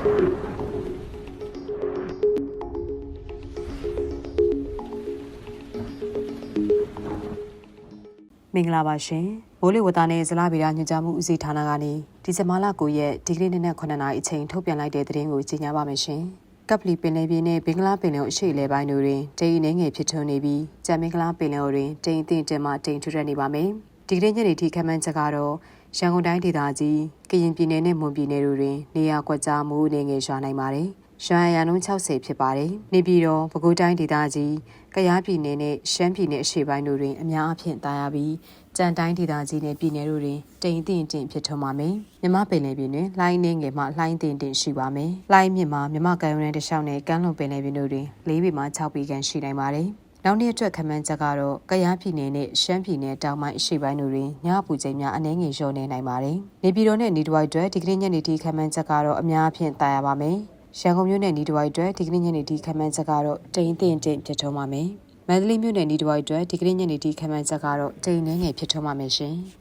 မင်္ဂလာပါရှင်မိုးလေဝသနဲ့ဇလဗေဒညွှန်ကြားမှုဦးစီးဌာနကနေဒီဇင်ဘာလ9ရက်ဒီကနေ့နေ့9နာရီအချိန်ထုတ်ပြန်လိုက်တဲ့သတင်းကိုကြီးညာပါမယ်ရှင်ကပလီပင်လယ်ပြင်နဲ့ဘင်္ဂလားပင်လယ်အရှေ့လေပိုင်းတို့တွင်တိမ်အနှဲငယ်ဖြစ်ထွန်းနေပြီးကြံမင်္ဂလားပင်လယ်တွင်တိမ်အထင်တင်မှတိမ်ထူထပ်နေပါမယ်။ ဒီကနေ့ညနေထိခန့်မှန်းချက်ကတော့ရန်ကုန်တိုင်းဒေသကြီးကရင်ပြည်နယ်နဲ့မွန်ပြည်နယ်တို့တွင်နေရာကွက်ကြားမိုးအနေငယ်ရွာနိုင်ပါတယ်ရွာရန်လုံး60ဖြစ်ပါတယ်။နေပြည်တော်ပဲခူးတိုင်းဒေသကြီးကယားပြည်နယ်နဲ့ရှမ်းပြည်နယ်အရှေ့ပိုင်းတို့တွင်အများအပြားတာယာပြီးကြံတိုင်းဒေသကြီးနဲ့ပြည်နယ်တို့တွင်တိမ်တင်တင်ဖြစ်ထွန်းပါမယ်။မြမပင်လယ်ပြင်တွင်လှိုင်းနေငယ်မှလှိုင်းတင်တင်ရှိပါမယ်။လှိုင်းမြင့်မှာမြမကံရုံးတစ်လျှောက်နဲ့ကမ်းလွန်ပင်လယ်ပြင်တို့တွင်၄ပေမှ6ပေခန့်ရှိနိုင်ပါတယ်။ နောက်နေ့အတွက်ခန့်မှန်းချက်ကတော့ကယားပြည်နယ်နဲ့ရှမ်းပြည်နယ်တောင်ပိုင်းအရှေ့ပိုင်းတို့တွင်ညအပူချိန်များအနည်းငယ်လျော့နေနိုင်ပါတယ်။နေပြည်တော်နဲ့နေတဝိုက်အတွက်ဒီကနေ့ညနေထိခန့်မှန်းချက်ကတော့အများအပြားတာယာပါမယ်။ရန်ကုန်မြို့နယ်နေတဝိုက်အတွက်ဒီကနေ့ညနေထိခန့်မှန်းချက်ကတော့တိမ်တင်တင်ဖြစ်ထွန်းပါမယ်။မန္တလေးမြို့နယ်နေတဝိုက်အတွက်ဒီကနေ့ညနေထိခန့်မှန်းချက်ကတော့တိမ်နှဲငယ်ဖြစ်ထွန်းပါမယ်ရှင်။